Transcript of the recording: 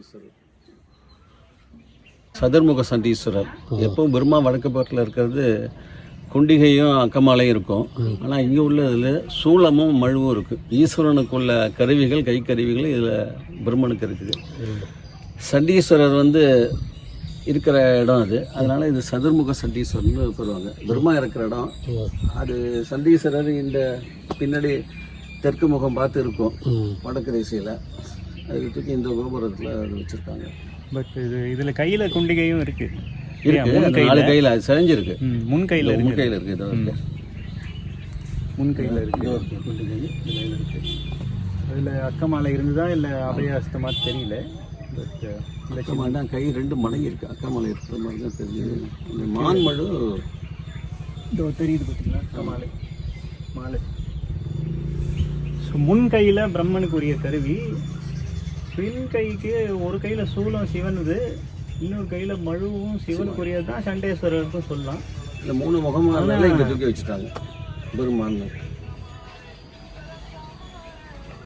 ஈஸ்வரர் சதுர்முக சண்டீஸ்வரர் எப்பவும் பெருமா வடக்கு பக்கத்தில் இருக்கிறது குண்டிகையும் அக்கமாலையும் இருக்கும். ஆனால் இங்கே உள்ளதில் சூளமும் மழுவும் இருக்குது ஈஸ்வரனுக்குள்ள கருவிகள் கை கருவிகள் இதில் பிரம்மனுக்கு இருக்குது. சண்டீஸ்வரர் வந்து இருக்கிற இடம் அது. அதனால இது சதுர்முக சண்டீஸ்வரர்னு சொல்லுவாங்க. பிரம்மா இருக்கிற இடம். அது சண்டீஸ்வரர் இந்த பின்னாடி தெற்கு முகம் பார்த்து இருக்கும். வடக்கு திசையில். அதுக்கு தூக்கி இந்த கோபுரத்தில் அது வச்சுருக்காங்க. பட் இது இதுல கையில குண்டிகையும் இருக்கு. இருக்கு. நாலு கையில். அது செஞ்சிருக்கு முன் கையில இருக்கு. கையில் இருக்கு இதோ இருக்கு. முன் கையில இருக்கு. இதோ இருக்கு குண்டிகை இதில் இருக்கு. அதுல அக்கமாலை இருந்ததா இல்ல அபயாஸ்தமா தெரியல. பட் அக்கமா தான் கை ரெண்டு மடங்கி இருக்கு. அக்கமலை இருக்கிற மாதிரி தான் தெரியுது. இந்த மான்மழு இதோ தெரியுது பார்த்தீங்களா அக்கமாலை. மாலை. ஸோ முன் கையில பிரம்மனுக்கு உரிய கருவி பின் கைக்கு ஒரு கையில சூலம் சிவனுது இன்னொரு கையில மழுவும் சிவனுக்குரியது தான் சண்டேஸ்வரருக்கும் சொல்லலாம். இந்த மூணு முகமாக இங்கே தூக்கி வச்சுட்டாங்க. பெருமான்.